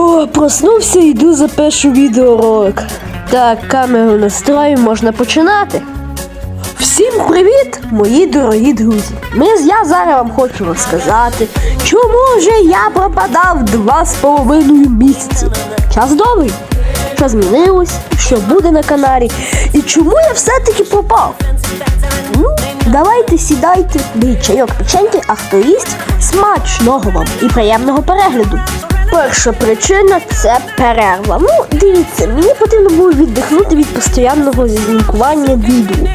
О, проснувся, йду запишу відеоролик. Так, камеру настрою, можна починати. Всім привіт, мої дорогі друзі! Ми, я зараз вам хочу розказати, чому же я пропадав два з половиною місяці. Час довгий. Що змінилось, що буде на каналі, і чому я все-таки пропав? Ну, давайте сідайте, беріть чайок печеньки, а хто їсть смачного вам і приємного перегляду. Перша причина це перерва. Ну, дивіться, мені потрібно було віддихнути від постійного зізнікування відео.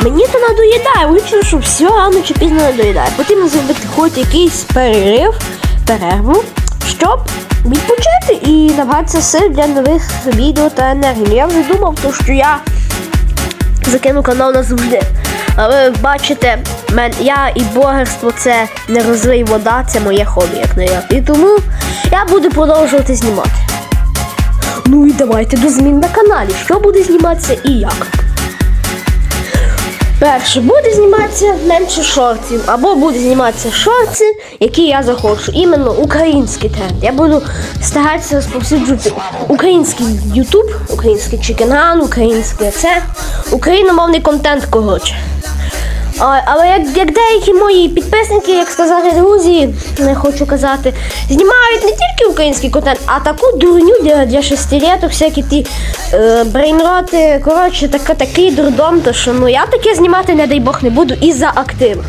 Мені то надоїдає, вирішив, що все рано чи пізно надоїдає. Потрібно зробити хоч якийсь перерив, перерву, щоб відпочити і набратися сил для нових відео та енергії. Я вже думав, то, що я закину канал назавжди. Але ви бачите, я і блогерство це не розлий вода, це моє хобі, як не як. І тому я буду продовжувати знімати. Ну і давайте до змін на каналі. Що буде зніматися і як. Перше, буде зніматися менше шортів, або буде зніматися шорти, які я захочу. Іменно український тренд. Я буду старатися розповсюджувати український YouTube, український чикенган, українське це, україномовний контент, коротше. А, але як, як деякі мої підписники, як сказали друзі, не хочу казати, знімають не тільки український контент, а таку дурню для, для шестилеток, всякі ті е, брейнроти, коротше, така, такий дурдом, то що ну я таке знімати, не дай Бог, не буду і за актив.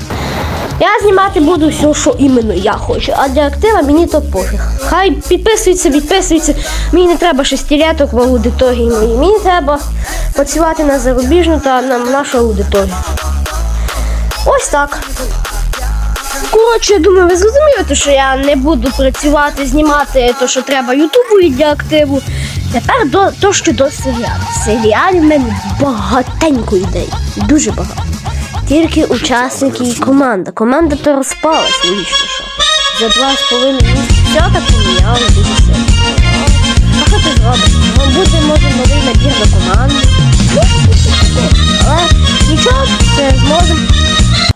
Я знімати буду все, що іменно я хочу, а для актива мені то пофіг. Хай підписуються, відписуються. Мені не треба шестилеток в аудиторії. Мені треба працювати на зарубіжну та на нашу аудиторію. Ось так. Коротше, я думаю, ви зрозуміли, що я не буду працювати, знімати те, що треба Ютубу для активу. Тепер до то, що до серіалів. Серіалів в мене багатенько ідей. Дуже багато. Тільки учасники і команда. Команда то розпалась, логічно що. За два з половиною місяці все так поміняли дуже сильно. А що ти зробиш?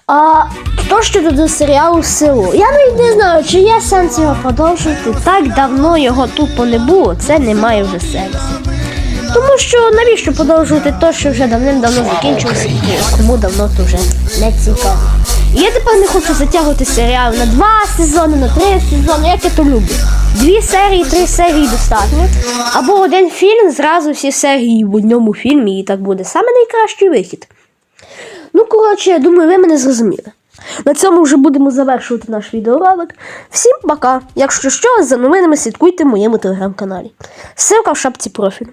А то щодо до серіалу село. Я навіть не знаю, чи є сенс його продовжувати. Так давно його тупо не було, це не має вже сенсу. Тому що навіщо продовжувати те, що вже давним-давно закінчилося, і кому давно то вже не цікаво. Я тепер не хочу затягувати серіал на два сезони, на три сезони, як я то люблю. Дві серії, три серії достатньо. Або один фільм, зразу всі серії в одному фільмі, і так буде саме найкращий вихід. Ну, коротше, я думаю, ви мене зрозуміли. На цьому вже будемо завершувати наш відеоролик. Всім пока! Якщо що, за новинами слідкуйте в моєму телеграм-каналі. Ссылка в шапці профілю.